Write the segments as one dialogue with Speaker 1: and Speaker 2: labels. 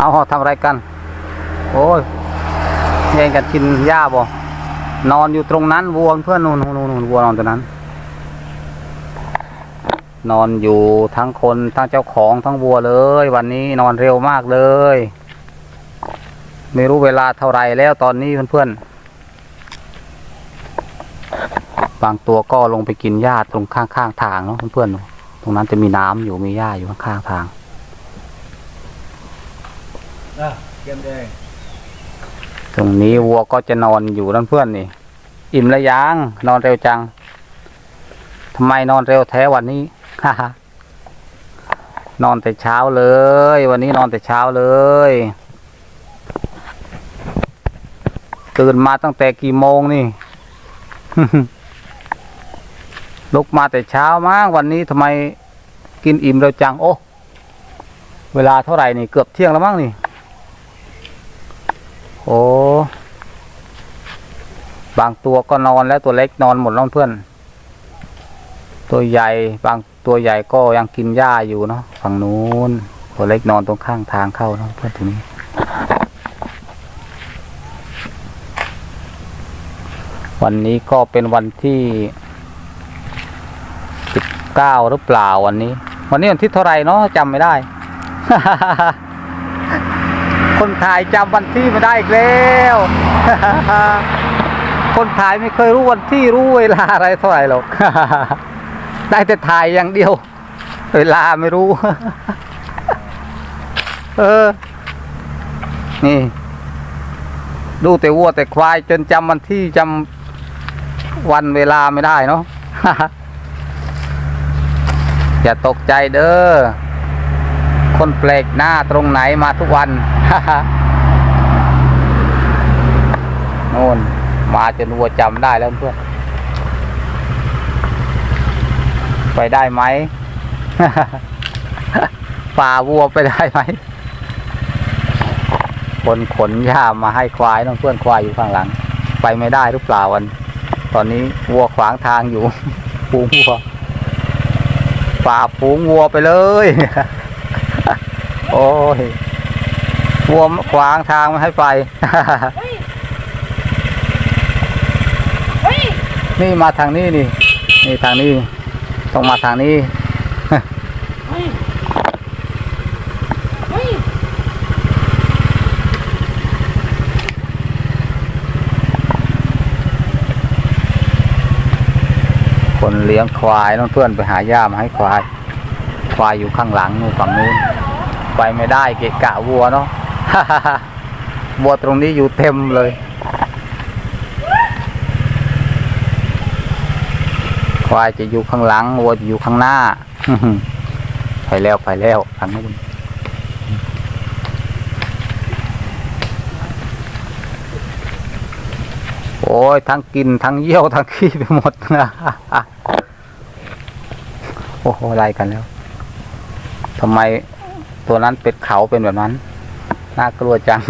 Speaker 1: เอาทำอะไรกัน โอ้ยแย่งกันกินหญ้าบ่นอนอยู่ตรงนั้นวัวเพื่อนนู่นนู่นนู่นนู่นวัวนอนตรงนั้น นอนอยู่ทั้งคนทั้งเจ้าของทั้งวัวเลย วันนี้นอนเร็วมากเลย ไม่รู้เวลาเท่าไรแล้วตอนนี้เพื่อนๆบางตัวก็ลงไปกินหญ้าตรงข้างๆทางเนาะเพื่อนๆตรงนั้นจะมีน้ำอยู่มีหญ้าอยู่ข้างๆทาง
Speaker 2: อะเกมแดง
Speaker 1: ตรงนี้วัวก็จะนอนอยู่นั่นเพื่อนนี่ อิ่มแล้วยังนอนเร็วจังทำไมนอนเร็วแท้วันนี้นอนแต่เช้าเลย วันนี้นอนแต่เช้าเลยตื่นมาตั้งแต่กี่โมงนี่ลุกมาแต่เช้ามากวันนี้ทำไมกินอิ่มเร็วจังโอ้เวลาเท่าไหร่นี่เกือบเที่ยงแล้วมั้งนี่ อ้บางตัวก็นอนแล้วตัวเล็กนอนหมดแล้วเพื่อน ตัวใหญ่บางตัวใหญ่ก็ยังกินหญ้าอยู่เนาะฝั่งนู้นตัวเล็กนอนตรงข้างทางเข้าเนาะเพื่อนตรงนี้ วันนี้ก็เป็นวันที่สิบเก้าหรือเปล่าวันนี้ วันนี้วันที่เท่าไหร่เนาะจำไม่ได้ คนถ่ายจำวันที่ไม่ได้อีกแล้ว คนถ่ายไม่เคยรู้วันที่รู้เวลาอะไรเท่าไหร่หรอก ได้แต่ถ่ายอย่างเดียว เวลาไม่รู้ เออ นี่ ดูแต่วัวแต่ควายจนจำวันที่จำวันเวลาไม่ได้เนาะอย่าตกใจเด้อ คนแปลกหน้าตรงไหนมาทุกวันโน่นมาจนวัวจำได้แล้วเพื่อนไปได้ไหมป่าวัวไปได้ไหมคนขนหญ้ามาให้ควายน้องเพื่อนควายอยู่ข้างหลัง ไปไม่ได้หรือเปล่าวัน ตอนนี้วัวขวางทางอยู่ฝูงวัวป่าฝูงวัวไปเลย โอ้ยวัวขวางทางไม่ให้ไป
Speaker 3: เฮ้ย
Speaker 1: นี่มาทางนี้นี่ นี่ทางนี้ ต้องมาทางนี้
Speaker 3: เฮ้ยเฮ้ย
Speaker 1: คนเลี้ยงควายน้องเพื่อนไปหาหญ้ามาให้ควาย ควายอยู่ข้างหลังนู่นฝั่งนู้น ไปไม่ได้เกะกะวัวเนาะวัวตรงนี้อยู่เต็มเลย ควายจะอยู่ข้างหลังวัวจะอยู่ข้างหน้าไปแล้วไปแล้วทางนู้นโอ้ยทั้งกินทั้งเยี่ยวทั้งขี้ไปหมดนะโอ้โหอะไรกันแล้วทำไม ตัวนั้นเป็ดเขาเป็นแบบนั้น น่ากลัวจัง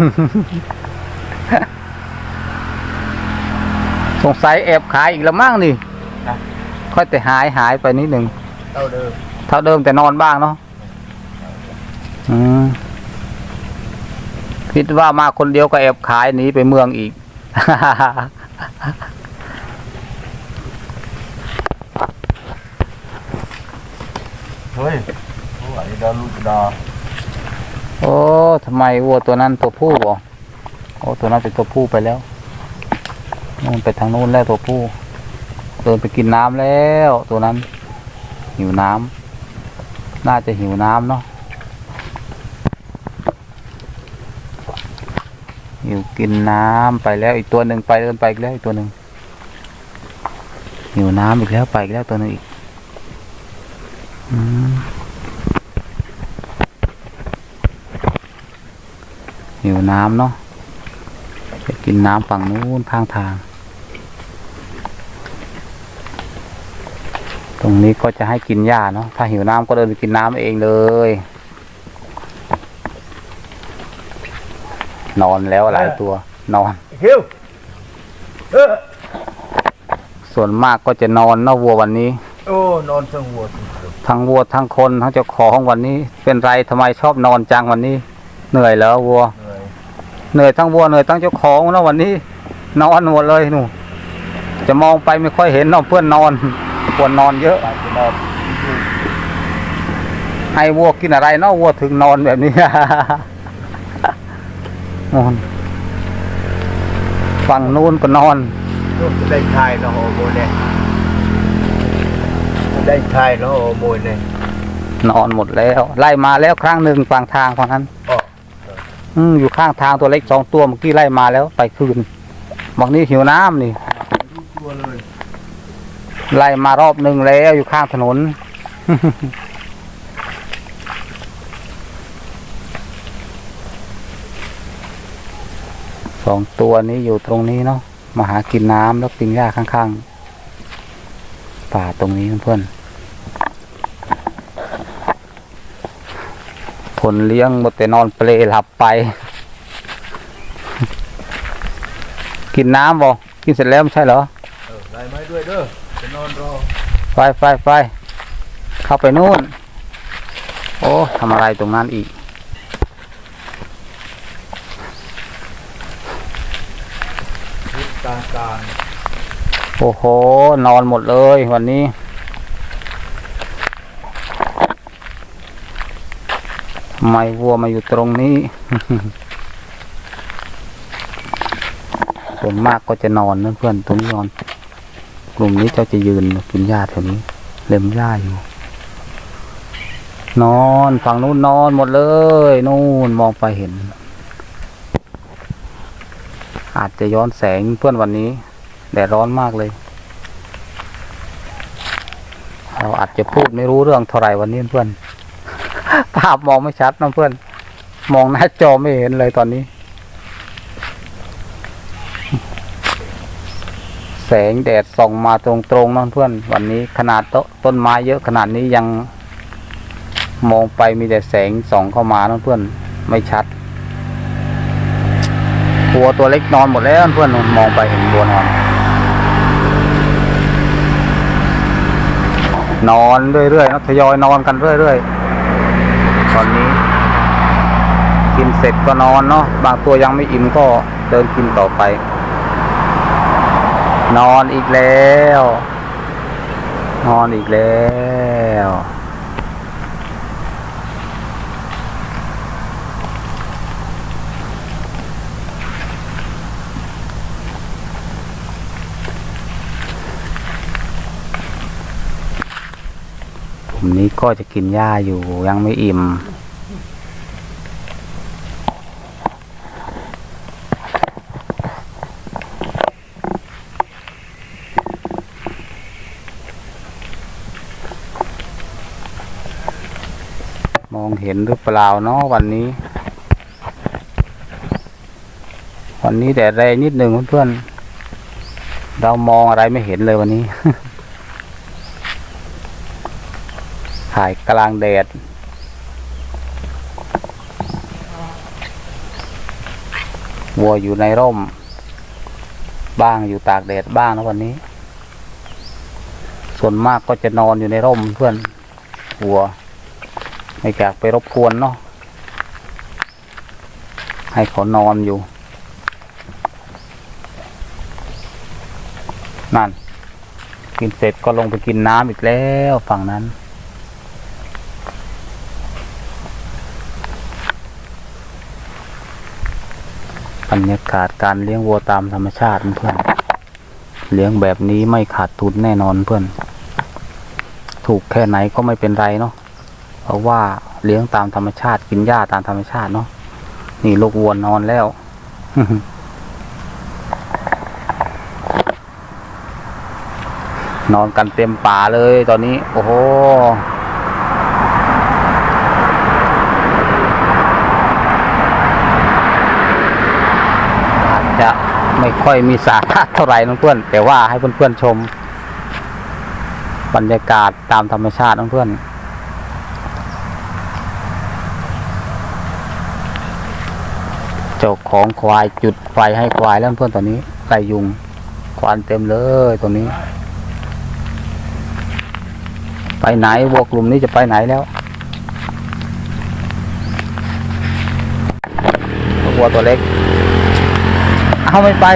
Speaker 1: สงสัยแอบขายอีกแล้วมั่งนี่ค่อยแต่หายหายไปนิดหนึ่ง
Speaker 2: เท่าเดิม
Speaker 1: เท่าเดิมแต่นอนบ้างเนาะอืมคิดว่ามาคนเดียวก็แอบขายหนีไปเมืองอีก
Speaker 2: เฮ้ยโอ้ยดาลูกดา
Speaker 1: โอ้ทำไมวัวตัวนั้นตัวผู้บ่โอ้ตัวนั้นเป็นตัวผู้ไปแล้วนู่นไปทางนู้นแล้วตัวผู้เดินไปกินน้ำแล้วตัวนั้น หิวน้ำน่าจะหิวน้ำเนาะหิวกินน้ำไปแล้วอีกตัวหนึ่งไปเดินไปอีกแล้วอีกตัวหนึ่งหิวน้ำอีกแล้วไปอีกแล้วตัวหนึงอีก หิวน้ำเนาะไปกินน้ำฝั่งนู้นข้างทาง ตรงนี้ก็จะให้กินหญ้าเนาะถ้าหิวน้ำก็เดินไปกินน้ำเองเลย นอนแล้วหลายตัวนอน
Speaker 2: คิวเออ
Speaker 1: ส่วนมากก็จะนอนเนาะวัววันนี้
Speaker 2: โอ้นอนทั้งหัวทั้งตัว
Speaker 1: ทั้งวัวทั้งคนทั้งเจ้าของวันนี้ เป็นไรทำไมชอบนอนจังวันนี้ เหนื่อยแล้ววัว
Speaker 2: เหนื่อย
Speaker 1: เหนื่อยทั้งวัวเหนื่อยทั้งเจ้าของนะวันนี้นอนหมดเลยหนูจะมองไปไม่ค่อยเห็นเน้องเพื่อนนอนควรนอนเยอะ
Speaker 2: ไปจะนอน
Speaker 1: ให้วัวกินอะไรเนาะวัวถึงนอนแบบนี้นอนฝั่งนู้นก็นอน
Speaker 2: ลูกได้ชายเนาะโอ้โหเนี่ยได้ชายเนาะโอ้โหเนี่ย
Speaker 1: นอนหมดแล้ว ไล่มาแล้วครั้งหนึ่งกลางทางฝั่งนั้น
Speaker 2: อ๋อ
Speaker 1: อืมอยู่ข้างทางตัวเล็กสองตัวเมื่อกี้ไล่มาแล้วไปคืนบอกนี่หิวน้ำนี่ไล่มารอบหนึ่งแล้วอยู่ข้างถนนสองตัวนี้อยู่ตรงนี้เนาะมาหากินน้ำแล้วกินหญ้าข้างๆ ป่าตรงนี้เพื่อน ผลเลี้ยงหมดแต่นอนเปลหลับไป กินน้ำบ่กินเสร็จแล้วไม่ใช่เหรอ
Speaker 2: เออไล่ไม้ด้วยเด้อจะนอนรอ
Speaker 1: ไปไปไปเข้าไปนู่น โอ้ทำอะไรตรงนั้นอีก
Speaker 2: ทิศกลางกลาง
Speaker 1: โอ้โห นอนหมดเลยวันนี้ ทำไมวัวมาอยู่ตรงนี้ ส่วนมากก็จะนอนนะเพื่อนตรงนี้นอน กลุ่มนี้เจ้าจะยืนกินหญ้าแถวนี้ เล็มหญ้าอยู่ นอนฝั่งนู้นนอนหมดเลย นู่นมองไปเห็น อาจจะย้อนแสงเพื่อนวันนี้แดดร้อนมากเลย เราอาจจะพูดไม่รู้เรื่องเท่าไหร่วันนี้เพื่อน ภาพมองไม่ชัดนะเพื่อน มองหน้าจอไม่เห็นเลยตอนนี้ แสงแดดส่องมาตรงๆนะเพื่อน วันนี้ขนาดโตต้นไม้เยอะขนาดนี้ยังมองไปมีแต่แสงส่องเข้ามานะเพื่อน ไม่ชัดวัวตัวเล็กนอนหมดแล้วเพื่อนมองไปเห็นวัวนอน นอนเรื่อยๆนะทยอยนอนกันเรื่อยๆ ตอนนี้ กินเสร็จก็นอนเนาะบางตัวยังไม่อิ่มก็เดินกินต่อไป นอนอีกแล้ว นอนอีกแล้ว ผมนี้ก็จะกินหญ้าอยู่ยังไม่อิ่ม มองเห็นหรือเปล่าเนาะวันนี้ วันนี้แดดแรงนิดหนึ่งเพื่อนๆเรามองอะไรไม่เห็นเลยวันนี้ ถ่ายกลางแดด วัวอยู่ในร่ม บ้างอยู่ตากแดดบ้างนะวันนี้ ส่วนมากก็จะนอนอยู่ในร่มเพื่อน วัว ไม่อยากไปรบกวนเนาะ ให้เขานอนอยู่ นั่น กินเสร็จก็ลงไปกินน้ำอีกแล้วฝั่งนั้น บรรยากาศการเลี้ยงวัวตามธรรมชาติเพื่อน เลี้ยงแบบนี้ไม่ขาดทุนแน่นอนเพื่อน ถูกแค่ไหนก็ไม่เป็นไรเนาะ เพราะว่าเลี้ยงตามธรรมชาติกินหญ้าตามธรรมชาติเนาะ นี่ลูกวัวนอนแล้วนอนกันเต็มป่าเลยตอนนี้ โอ้โห อาจจะ ไม่ค่อยมีสาระเท่าไหร่นะเพื่อนแต่ว่าให้เพื่อนๆชม บรรยากาศตามธรรมชาตินะเพื่อนเจ้าของควายจุดไฟให้ควายแล้วเพื่อนตอนนี้ไก่ยุงควันเต็มเลยตรงนี้ ไปไหนวัวกลุ่มนี้จะไปไหนแล้ววัวตัวเล็ก เอาไม่ไป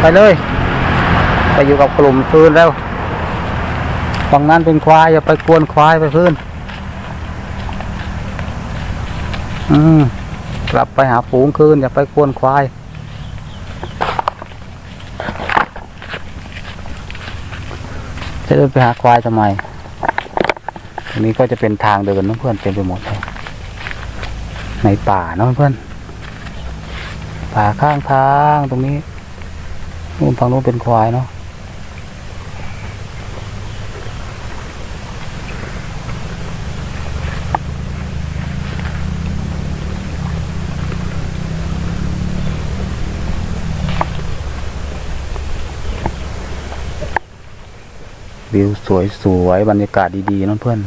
Speaker 1: ไปเลย ไปอยู่กับกลุ่มฟืนแล้วฝั่งนั้นเป็นควายอย่าไปกวนควายไปฟืนอืมกลับไปหาฝูงคืนอย่าไปกวนควายจะเดินไปหาควายทำไมตรงนี้ก็จะเป็นทางเดินนะเพื่อนเต็มไปหมดเลยในป่าเนอะเพื่อน ป่าข้างทางตรงนี้นู่นฝั่งนู้นเป็นควายเนาะวิวสวยสวยๆบรรยากาศดีๆเนอะเพื่อน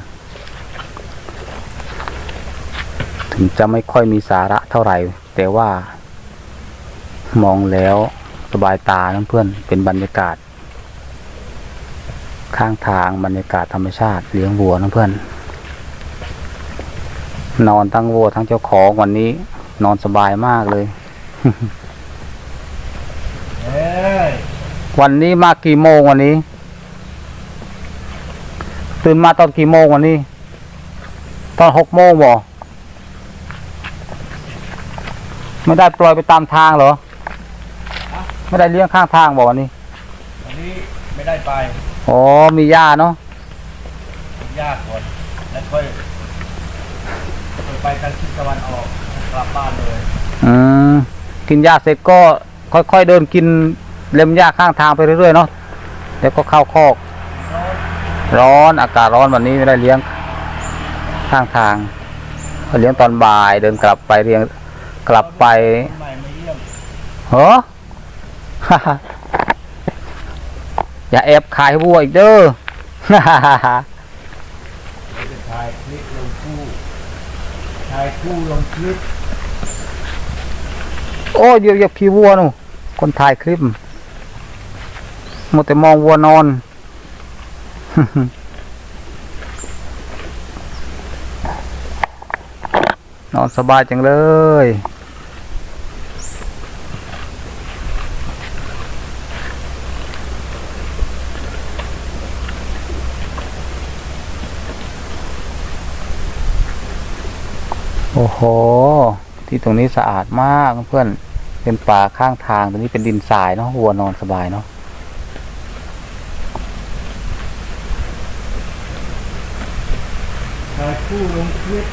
Speaker 1: ถึงจะไม่ค่อยมีสาระเท่าไหร่ แต่ว่า มองแล้วสบายตาเพื่อนเป็นบรรยากาศ ข้างทางบรรยากาศธรรมชาติเลี้ยงวัวนะเพื่อน นอนทั้งวัวทั้งเจ้าของวันนี้ นอนสบายมากเลย
Speaker 2: เอ้ย
Speaker 1: วันนี้มากี่โมงวันนี้ ตื่นมาตอนกี่โมงวันนี้ ตอนหกโมงบ่ไม่ได้ปล่อยไปตามทางเหรอ ไม่ได้เลี้ยงข้างทางบ่วันนี้
Speaker 2: วันนี้ไม่ได้ไป
Speaker 1: อ๋อมีหญ้าเนาะ
Speaker 2: ยากก่อนแล้วค่อยค่อยไปทางทิศตะวันออกกลับบ้านเลย
Speaker 1: อืมกินหญ้าเสร็จก็ค่อยๆเดินกินเล็มหญ้าข้างทางไปเรื่อยๆเนาะเดี๋ยวก็เข้าคอก ร้อนอากาศร้อนวันนี้ไม่ได้เลี้ยงข้างทางก็เลี้ยงตอนบ่ายเดินกลับไปเลี้ยงกลับไป
Speaker 2: คนใหม่มาเยี่ยม
Speaker 1: เหรอ อย่าแอบขายวัวอีกเด้อ
Speaker 2: เราจะถ่ายคลิปลงคู่ถ่ายคู่ลงคลิป
Speaker 1: โอ้ยเดี๋ยวเหยียบขี้วัวนู่นคนถ่ายคลิปมัวแต่มองวัวนอนนอนสบายจังเลย โอ้โห ที่ตรงนี้สะอาดมากเพื่อน เป็นป่าข้างทางตรงนี้เป็นดินทรายเนาะวัวนอนสบายเนาะ
Speaker 2: ถ่ายคู่ลงคลิป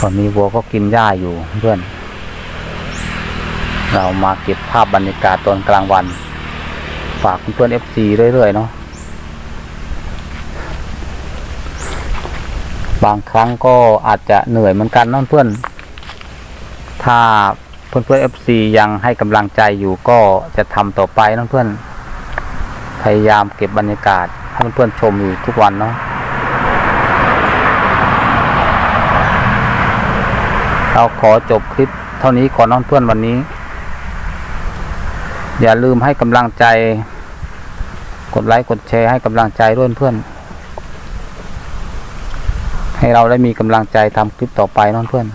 Speaker 1: ตอนนี้วัวก็กินหญ้าอยู่เพื่อน เรามาเก็บภาพบรรยากาศตอนกลางวัน ฝากเพื่อนเอฟซีเรื่อยๆเนาะ บางครั้งก็อาจจะเหนื่อยเหมือนกันเนาะเพื่อน ถ้าเพื่อนเพื่อนเอฟซียังให้กำลังใจอยู่ก็จะทำต่อไปเนาะเพื่อน พยายามเก็บบรรยากาศให้เพื่อนๆชมอยู่ทุกวันเนาะเราขอจบคลิปเท่านี้ก่อนน้องเพื่อนวันนี้ อย่าลืมให้กำลังใจ กดไลค์กดแชร์ให้กำลังใจด้วยเพื่อน ให้เราได้มีกำลังใจทำคลิปต่อไปน้องเพื่อน